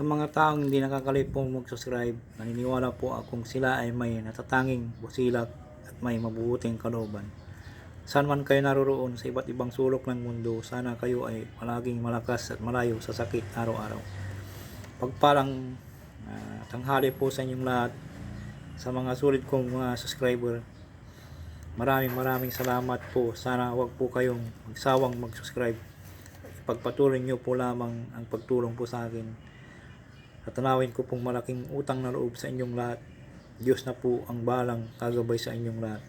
Sa mga taong hindi nakakalipong mag-subscribe, naniniwala po akong sila ay may natatanging busilak at may mabubuting kalooban. Saan man kayo naroroon sa iba't ibang sulok ng mundo, sana kayo ay palaging malakas at malayo sa sakit araw-araw. Pagpalang ah, tanghali po sa inyong lahat, sa mga sulit kong mga subscriber, maraming maraming salamat po. Sana wag po kayong magsawang mag-subscribe. Ipagpatuloy nyo po lamang ang pagtulong po sa akin. At tanawin ko pong malaking utang na loob sa inyong lahat. Diyos na po ang balang kagabay sa inyong lahat.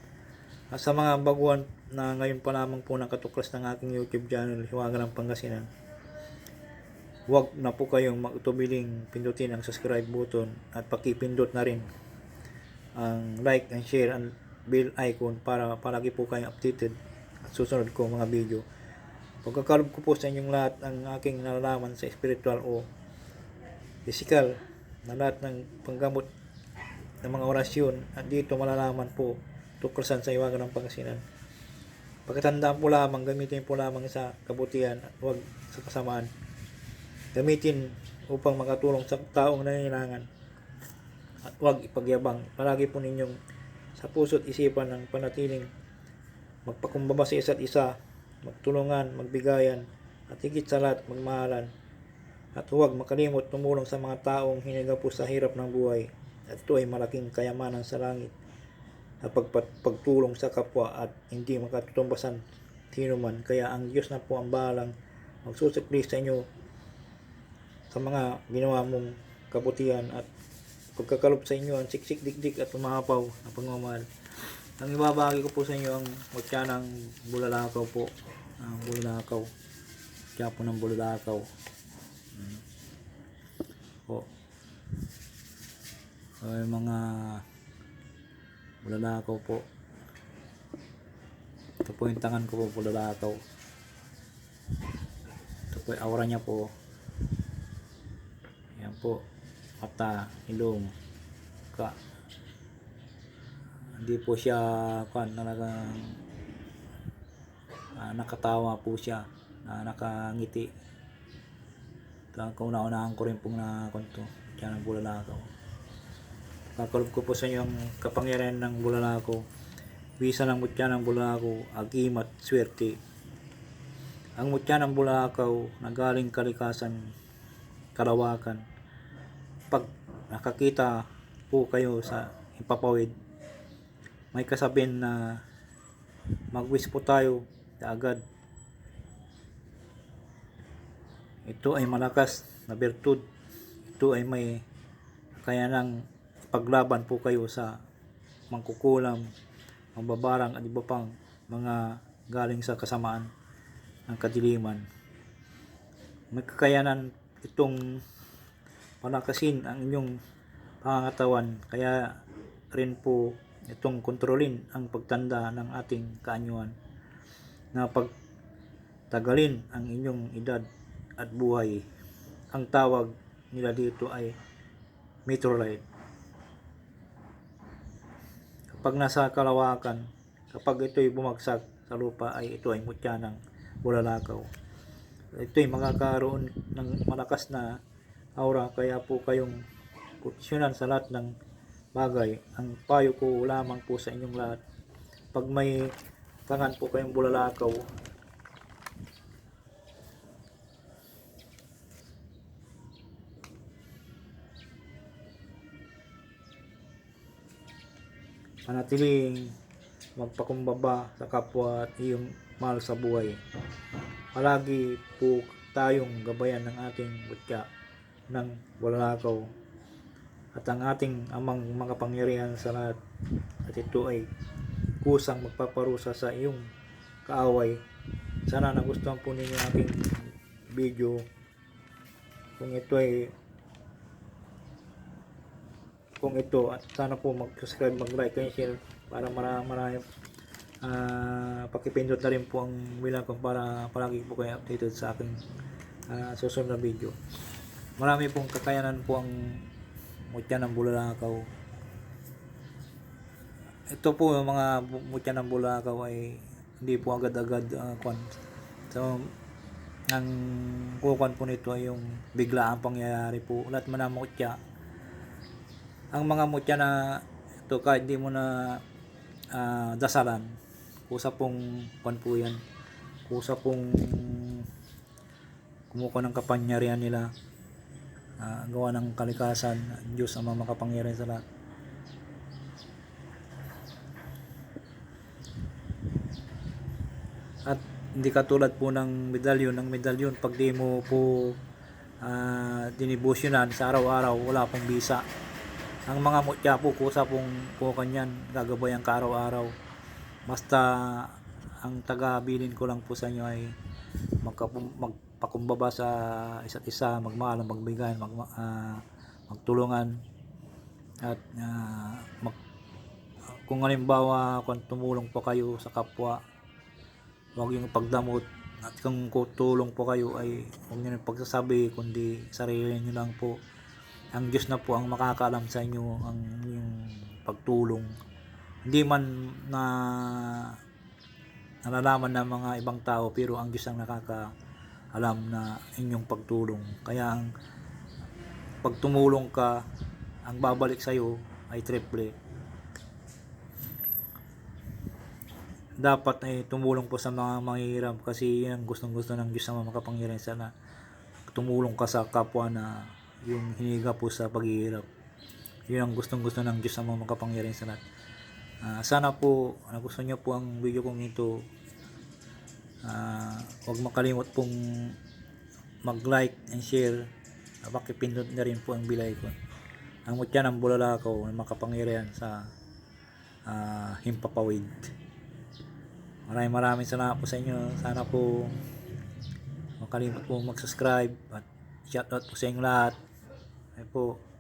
At sa mga baguhan na ngayon pa lamang po nakatuklas ng aking YouTube channel, Hiwaga ng Pangasinan, huwag na po kayong magtubiling pindutin ang subscribe button at pakipindot na rin ang like and share and bell icon para palagi po kayong updated at susunod ko mga video. Pagkakalob ko po sa inyong lahat ang aking nalalaman sa spiritual o physical na lahat ng panggamot ng mga orasyon at dito malalaman po tuklasan sa iwagan ng pangasinan. Pagkatandaan po lamang, gamitin po lamang sa kabutihan at huwag sa kasamaan. Gamitin upang makatulong sa taong nangangailangan at huwag ipagyabang. Palagi po ninyong sa puso't isipan ng panatiling magpakumbaba sa isa't isa, magtulungan, magbigayan, at higit sa lahat magmahalan. At huwag makalimot tumulong sa mga taong hiniga po sa hirap ng buhay. At ito ay malaking kayamanan sa langit at pagpat, pagtulong sa kapwa at hindi makatutumbasan sino man. Kaya ang Diyos na po ang bahalang magsusukli sa inyo sa mga ginawa mong kabutihan at pagkakalob sa inyo ang siksik dikdik at umahapaw na pagmamahal. Ang ibabagi ko po sa inyo ang mutya ng bulalakaw po. Ang bulalakaw. Mutya po ng bulalakaw. Po. Ay, mga bulalakaw po. Ito po yung tangan ko po bulalakaw. Ito po yung aura niya po. Yan po. Mata, ilong, ka. Hindi po siya kan talagang ah, nakatawa po siya na nakangiti. Kaya kauna-unahan ko rin pong na kanto. Diyan ang bulalakaw. Kakalob ko po sa inyo ang kapangyarihan ng bulalakaw. Visa ng mutya ng bulalakaw, agimat, swerte. Ang mutya ng bulalakaw na galing kalikasan, kalawakan. Pag nakakita po kayo sa ipapawid, may kasabihin na mag-wish po tayo agad. Ito ay malakas na bertud. Ito ay may kaya nang paglaban po kayo sa mangkukulam, mambabarang at iba pang mga galing sa kasamaan ng kadiliman. May kakayanan itong palakasin ang inyong pangangatawan kaya rin po itong kontrolin ang pagtanda ng ating kaanyuan na pagtagalin ang inyong edad at buhay. Ang tawag nila dito ay meteorite. Kapag nasa kalawakan, kapag ito'y bumagsak sa lupa ay ito ay mutya ng bulalakaw. Ito'y makakaroon ng malakas na aura kaya po kayong posisyonan sa lahat ng bagay. Ang payo ko lamang po sa inyong lahat. Pag may tangan po kayong bulalakaw, manatiling magpakumbaba sa kapwa at iyong mahal sa buhay. Palagi po tayong gabayan ng ating butya ng bulalakaw at ang ating amang makapangyarihan sa lahat at ito ay kusang magpaparusa sa iyong kaaway. Sana nagustuhan po ninyo aking video. Kung ito ay kung ito at sana po mag-subscribe, mag-like, and share para marami marami ah pakipindot na rin po ang bilang ko para palagi po kayo updated sa aking ah, susunod na video. Marami pong kakayanan po ang mutya ng bulalakaw. Ito po yung mga mutya ng bulalakaw ay hindi po agad-agad uh, kwan. So, ang kukan po nito ay yung biglaang pangyayari po. Lahat man ang mutya. Ang mga mutya na ito kahit di mo na ah, dasalan, kusa pong pan po yan. Kusa pong kumuha ng kapangyarihan nila. Ah, gawa ng kalikasan, Diyos ang mga makapangyarihan sa lahat. At hindi katulad po ng medalyon. Ng medalyon, pag di mo po ah, dinibusyonan sa araw-araw, wala pong bisa. Ang mga mutya po, kusa pong po kanyan, gagabayan ka araw-araw. Basta ang taga-bilin ko lang po sa inyo ay magkapum- magpakumbaba sa isa't isa, magmahal, magbigay, mag, ah, magtulungan. At ah, mag, kung halimbawa kung tumulong po kayo sa kapwa huwag yung pagdamot. At kung tutulong po kayo ay huwag nyo yung pagsasabi kundi sarili nyo lang po ang Diyos na po ang makakaalam sa inyo ang yung pagtulong. Hindi man na nalalaman ng mga ibang tao pero ang Diyos ang nakakaalam na inyong pagtulong. Kaya ang pag tumulong ka ang babalik sa iyo ay triple. Dapat ay tumulong po sa mga manghihirap kasi yan ang gustong gusto ng Diyos mga makapangyarihan sana. Tumulong ka sa kapwa na yung hiniga po sa paghihirap. Yun ang gustong gusto ng Diyos sa mga makapangyarihan sa lahat. Ah, sana po nagustuhan nyo po ang video kong ito Ah, huwag makalimot pong mag like and share. Uh, pakipindot na rin po ang bell icon. Ang mutya ng bulalakaw na makapangyarihan sa ah, himpapawid. Maraming maraming salamat po sa inyo. Sana po makalimot po mag-subscribe at shoutout po sa inyong lahat. Ay po.